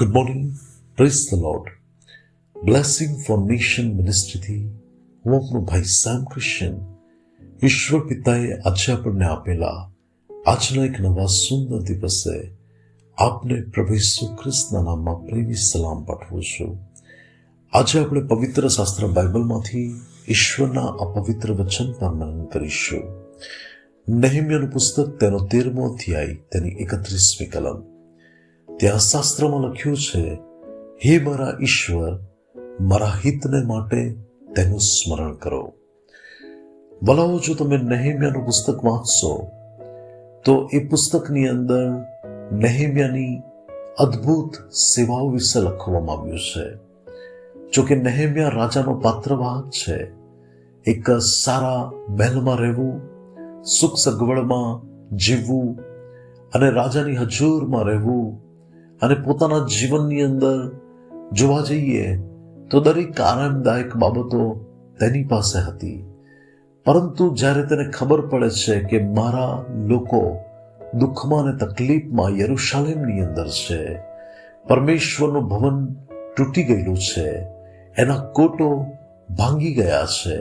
Good morning praise the lord blessing for nation મિનિસ્ટ્રીથી હું આપનો ભાઈ સામ ક્રિશ્ચન ઈશ્વર પિતાએ આજે આપણને આપેલા આજના એક નવા સુંદર દિવસે આપને પ્રભુ ઈસુ ખ્રિસ્તના નામમાં પ્રેમી સલામ પાઠવું છું આજે આપણે પવિત્ર શાસ્ત્ર બાઇબલમાંથી ઈશ્વરના અપવિત્ર વચન મનન કરીશું નહેમ્યનું પુસ્તક તેનો તેરમો અધ્યાય તેની એકત્રીસમી કલમ ત્યાં શાસ્ત્રમાં લખ્યું છે, હે મારા ઈશ્વર, મારા હિતને માટે તેનું સ્મરણ કરો. વલાઓ જો તમે નહેમ્યાનું પુસ્તક વાંચશો, તો એ પુસ્તકની અંદર નહેમ્યાની અદ્ભુત સેવાઓ વિશે લખવામાં આવ્યું છે. જો કે નહેમ્યા રાજાનો પાત્રવાહક છે. એક સારા મહેલમાં રહેવું, સુખ સગવડમાં જીવવું અને રાજાની હજુરમાં રહેવું અને પોતાના જીવનની અંદર જોવા જઈએ તો દરેક આરામદાયક બાબતો તેની પાસે હતી. પરંતુ જ્યારે તેને ખબર પડે છે કે મારા લોકો દુઃખમાં અને તકલીફમાં યરુશાલેમની અંદર છે, પરમેશ્વરનું ભવન તૂટી ગયેલું છે, એના કોટો ભાંગી ગયા છે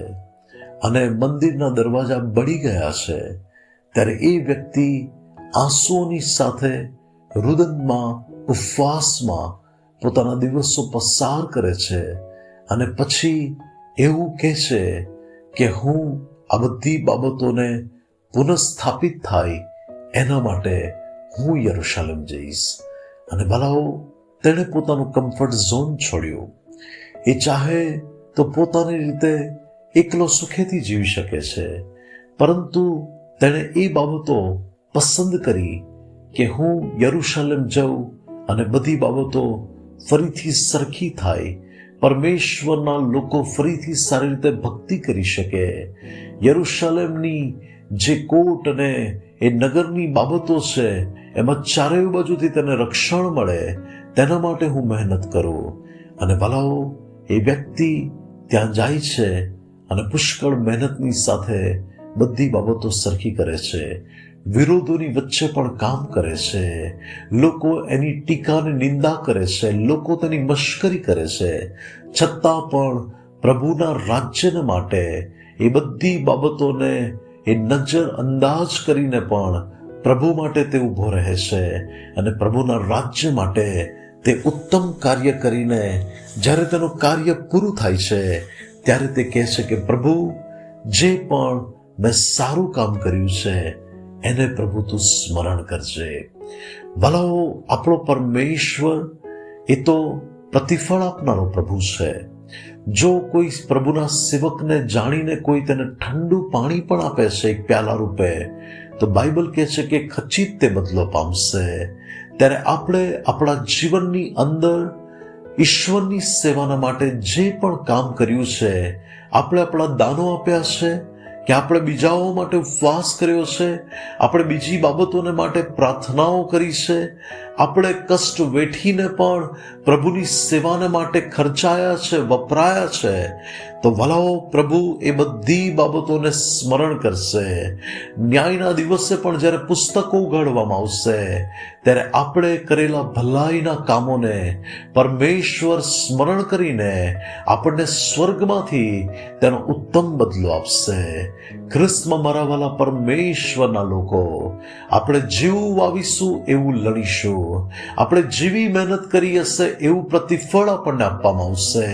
અને મંદિરના દરવાજા બળી ગયા છે, ત્યારે એ વ્યક્તિ આંસુઓની સાથે રુદનમાં ઉપવાસમાં પોતાના દિવસો પસાર કરે છે અને પછી એવું કહે છે કે હું આ બધી બાબતોને પુનઃસ્થાપિત થાય એના માટે હું યરુશાલેમ જઈશ. અને ભલાઓ તેણે પોતાનું કમ્ફર્ટ ઝોન છોડ્યું. એ ચાહે તો પોતાની રીતે એકલો સુખેથી જીવી શકે છે. પરંતુ તેણે એ બાબતો પસંદ કરી કે હું યરુશાલેમ જાઉં અને બધી બાબતો ફરીથી સરખી થાય. પરમેશ્વરના લોકો ફરીથી સારી રીતે ભક્તિ કરી શકે. યરુશાલેમની જે કોટ અને એ નગરની બાબતો છે, એમાં ચારેય બાજુથી તેને રક્ષણ મળે, તેના માટે હું મહેનત કરું. અને ભલાઓ એ વ્યક્તિ ત્યાં જાય છે અને પુષ્કળ મહેનતની સાથે બધી બાબતો સરખી કરે છે. વિરોધોની વચ્ચે પણ કામ કરે છે. લોકો એની ટીકાને નિંદા કરે છે. લોકો તેની મશ્કરી કરે છે. છતાં પણ પ્રભુના રાજ્યને માટે એ બધી બાબતોને એ નજર અંદાજ કરીને પણ પ્રભુ માટે તે ઊભો રહે છે અને પ્રભુના રાજ્ય માટે તે ઉત્તમ કાર્ય કરીને જ્યારે તેનું કાર્ય પૂરું થાય છે, ત્યારે તે કહે છે કે પ્રભુ, જે પણ મેં સારું કામ કર્યું છે, એને પ્રભુ તું સ્મરણ કરજે. ભલાઓ આપણો પરમેશ્વર એ તો પ્રતિફળ આપનારો પ્રભુ છે. જો કોઈ પ્રભુના સેવકને જાણીને કોઈ તેને ઠંડુ પાણી પણ આપે છે એક પ્યાલા રૂપે, તો બાઇબલ કહે છે કે ખચિત તે બદલો પામશે. ત્યારે આપણે આપણા જીવનની અંદર ઈશ્વરની સેવાના માટે જે પણ કામ કર્યું છે, આપણે આપણા દાનો આપ્યા છે કે આપણે બીજાઓ માટે ઉપવાસ કર્યો છે આપણે બીજી બાબતોને માટે પ્રાર્થનાઓ કરી છે આપણે કષ્ટ વેઠીને પણ પ્રભુની સેવાને માટે ખર્ચાયા છે, વપરાયા છે, તો વલાઓ, પ્રભુ એ બધી બાબતોને સ્મરણ કરશે. ન્યાયના દિવસે પણ જ્યારે પુસ્તકો ઉગાડવામાં આવશે, ત્યારે આપણે કરેલા ભલાઈના કામોને પરમેશ્વર સ્મરણ કરીને આપણને સ્વર્ગમાંથી તેનો ઉત્તમ બદલો આપશે. ખ્રિસ્તમાં મરાવાલા પરમેશ્વરના લોકો, આપણે જેવું વાવીશું એવું લડીશું આપણે જેવી મહેનત કરી હશે એવું પ્રતિફળ આપણને આપવામાં આવશે.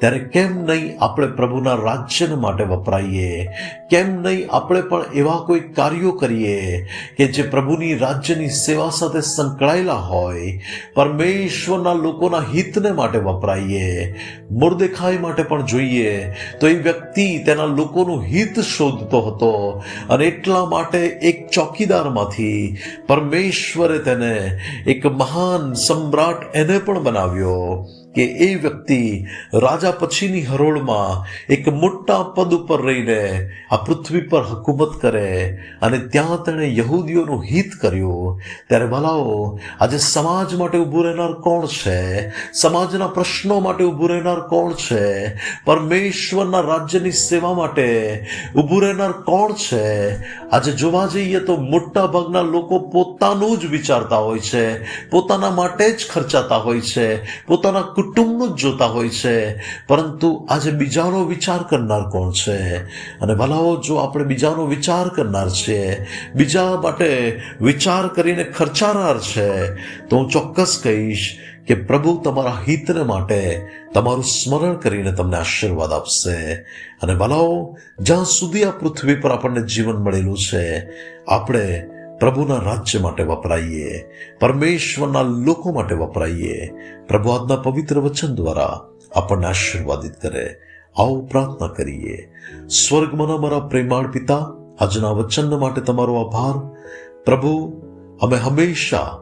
ત્યારે કેમ નહીં આપણે પ્રભુના રાજ્યને માટે વપરાઈએ? કેમ નહીં આપણે પણ એવા કોઈ કાર્યો કરીએ કે જે પ્રભુની રાજ્યની સેવા સાથે સંકળાયેલા હોય? પરમેશ્વરના લોકોના હિતને માટે વપરાઈએ. મુર્દેખાઈ માટે પણ જોઈએ. તો એ વ્યક્તિ તેના લોકોનું હિત શોધતો હતો અને એટલા માટે એક ચોકીદારમાંથી પરમેશ્વરે તેને એક મહાન સમ્રાટ એને પણ બનાવ્યો. કે એ વ્યક્તિ રાજા પછીની હરોળમાં એક મોટા પદ ઉપર રહીને આ પૃથ્વી પર હકુમત કરે અને ત્યાં તેણે યહૂદીઓનું હિત કર્યું. ત્યારે ભલાઓ આજે સમાજ માટે ઊભું રહેનાર કોણ છે? સમાજના પ્રશ્નો માટે ઊભું રહેનાર કોણ છે? પરમેશ્વરના રાજ્યની સેવા માટે ઊભું રહેનાર કોણ છે? આજે જોવા જઈએ તો મોટા ભાગના લોકો પોતાનું જ વિચારતા હોય છે, પોતાના માટે જ ખર્ચાતા હોય છે, પોતાના કુટુંબનું જ જોતા હોય છે. પરંતુ આજે બીજાનો વિચાર કરનાર કોણ છે? અને ભલાઓ, જો આપણે બીજાનો વિચાર કરનાર છીએ, બીજા માટે વિચાર કરીને ખર્ચાનાર છે, તો હું ચોક્કસ કહીશ કે પ્રભુ તમારા હિતને માટે તમારું સ્મરણ કરીને તમને આશીર્વાદ આપશે. અને ભલાઓ, જ્યાં સુધી આ પૃથ્વી પર આપણને જીવન મળેલું છે, આપણે પ્રભુના રાજ્ય માટે વપરાઈએ, પરમેશ્વરના લોકો માટે વપરાઈએ, પ્રભુ આજના પવિત્ર વચન દ્વારા આપણને આશીર્વાદિત કરે, આવો પ્રાર્થના કરીએ. સ્વર્ગમાંના મારા પ્રેમાળ પિતા, આજના વચન માટે તમારો આભાર. પ્રભુ, અમે હંમેશા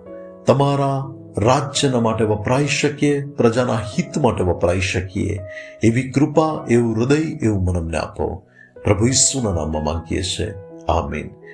તમારા રાજ્યના માટે વપરાઈ શકીએ, પ્રજાના હિત માટે વપરાઈ શકીએ. એવી કૃપા, એવું હૃદય, એવું મન અમને આપો. પ્રભુ ઈસુના નામમાં માંગીએ છીએ. આમીન.